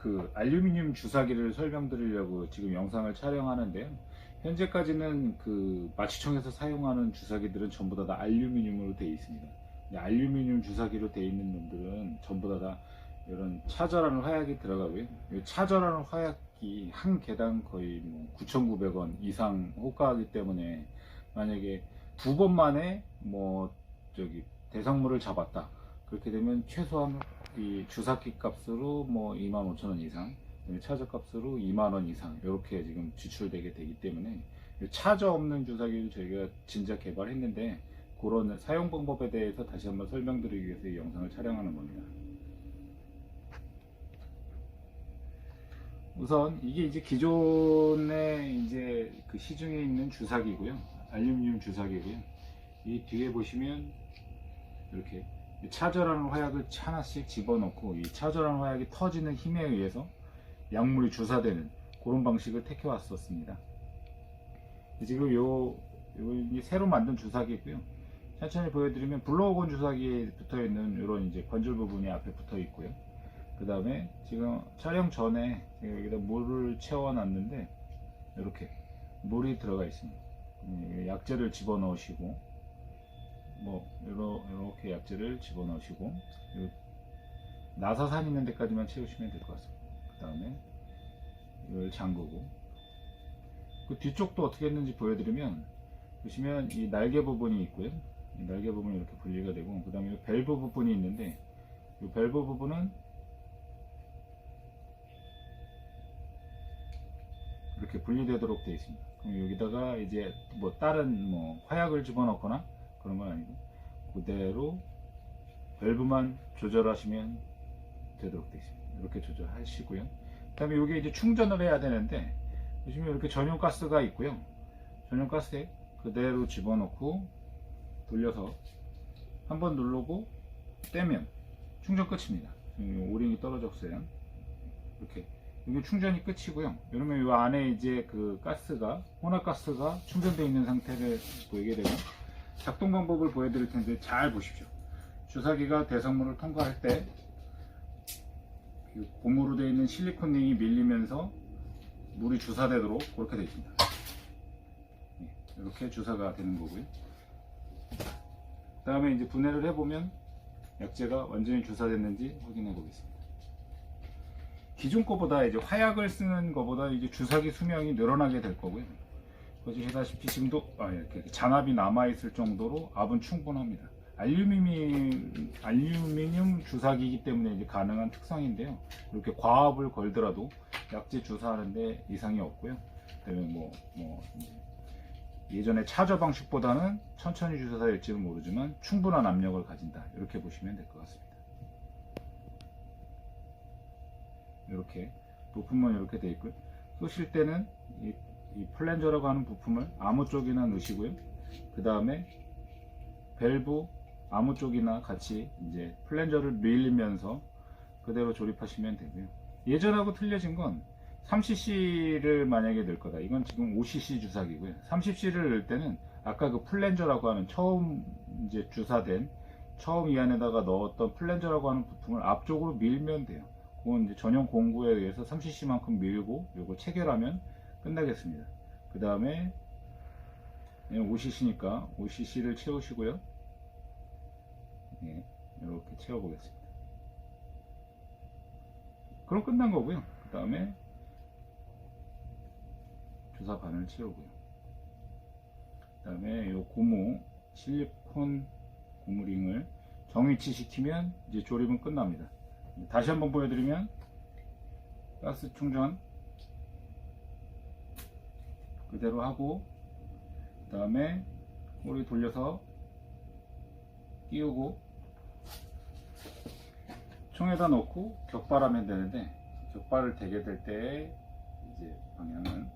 그 알루미늄 주사기를 설명드리려고 지금 영상을 촬영하는데요. 현재까지는 그 마취청에서 사용하는 주사기들은 전부 다, 다 알루미늄으로 되어 있습니다. 알루미늄 주사기로 되어 있는 놈들은 전부 다, 다 이런 차저라는 화약이 들어가고요. 이 차저라는 화약이 한 개당 거의 뭐 9,900원 이상 호가하기 때문에 만약에 두 번 만에 뭐 저기 대상물을 잡았다. 그렇게 되면 최소한 이 주사기 값으로 뭐 25,000원 이상, 차저 값으로 2만 원 이상 이렇게 지금 지출되게 되기 때문에 이 차저 없는 주사기를 저희가 진작 개발했는데 그런 사용 방법에 대해서 다시 한번 설명드리기 위해서 이 영상을 촬영하는 겁니다. 우선 이게 이제 기존에 이제 그 시중에 있는 주사기고요. 알루미늄 주사기고요. 이 뒤에 보시면 이렇게 차저라는 화약을 하나씩 집어넣고 이 차저라는 화약이 터지는 힘에 의해서 약물이 주사되는 그런 방식을 택해 왔었습니다. 지금 요, 요 새로 만든 주사기고요. 천천히 보여드리면 블로우건 주사기에 붙어 있는 이런 이제 관절 부분이 앞에 붙어 있고요. 그 다음에 지금 촬영 전에 제가 여기다 물을 채워 놨는데 이렇게 물이 들어가 있습니다. 음, 약재를 집어 넣으시고 뭐 이렇게 약재를 집어 넣으시고 요 나사산 있는 데까지만 채우시면 될 것 같습니다. 그 다음에 이걸 잠그고 그 뒤쪽도 어떻게 했는지 보여드리면 보시면 이 날개 부분이 있고요. 이 날개 부분이 이렇게 분리가 되고 그 다음에 밸브 부분이 있는데 이 밸브 부분은 이렇게 분리되도록 되어 있습니다. 그럼 여기다가 이제 뭐 다른 뭐 화약을 집어넣거나 그런 건 아니고 그대로 밸브만 조절하시면 되도록 되어 있습니다. 이렇게 조절하시고요. 그 다음에 이게 이제 충전을 해야 되는데 보시면 이렇게 전용 가스가 있고요. 전용 가스에 그대로 집어넣고 돌려서 한 번 누르고 떼면 충전 끝입니다. 지금 오링이 떨어졌어요. 이렇게 이게 충전이 끝이고요. 그러면 이 안에 이제 그 가스가 혼합 가스가 충전되어 있는 상태를 보이게 되고 작동 방법을 보여드릴 텐데 잘 보십시오. 주사기가 대성물을 통과할 때이 고무로 되어 있는 실리콘 링이 밀리면서 물이 주사되도록 그렇게 되어 있습니다. 네, 이렇게 주사가 되는 거고요. 그 다음에 이제 분해를 해보면 약재가 완전히 주사됐는지 확인해 보겠습니다. 기존 거보다 이제 화약을 쓰는 거보다 이제 주사기 수명이 늘어나게 될 거고요. 보시다시피 지금도 아, 이렇게 잔압이 남아 있을 정도로 압은 충분합니다. 알루미늄 알루미늄 주사기이기 때문에 이제 가능한 특성인데요. 이렇게 과압을 걸더라도 약재 주사하는데 이상이 없고요. 그다음에 뭐, 뭐 예전의 차저 방식보다는 천천히 주사될지는 모르지만 충분한 압력을 가진다. 이렇게 보시면 될 것 같습니다. 이렇게 부품은 이렇게 되어 있고요. 쏘실 때는 이, 이 플랜저라고 하는 부품을 아무 쪽이나 넣으시고요. 그 다음에 밸브 아무 쪽이나 같이 이제 플랜저를 밀면서 그대로 조립하시면 되고요. 예전하고 틀려진 건 3cc를 만약에 넣을 거다. 이건 지금 5cc 주사기고요. 30cc를 넣을 때는 아까 그 플랜저라고 하는 처음 이제 주사된 처음 이 안에다가 넣었던 플랜저라고 하는 부품을 앞쪽으로 밀면 돼요. 그건 이제 전용 공구에 의해서 3cc만큼 밀고 요거 체결하면 끝나겠습니다. 그 다음에 5cc니까 5cc를 채우시고요. 예, 이렇게 채워보겠습니다. 그럼 끝난 거고요. 그 다음에 주사 반을 채우고요. 그 다음에 이 고무 실리콘 고무링을 정위치 시키면 이제 조립은 끝납니다. 다시 한번 보여드리면 가스 충전 그대로 하고 그 다음에 꼬리 돌려서 끼우고 총에다 넣고 격발하면 되는데 격발을 대게 될 때 이제 방향은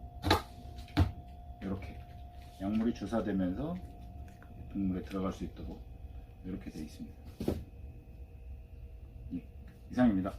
이렇게 약물이 주사되면서 동물에 들어갈 수 있도록 이렇게 되어 있습니다. 예, 이상입니다.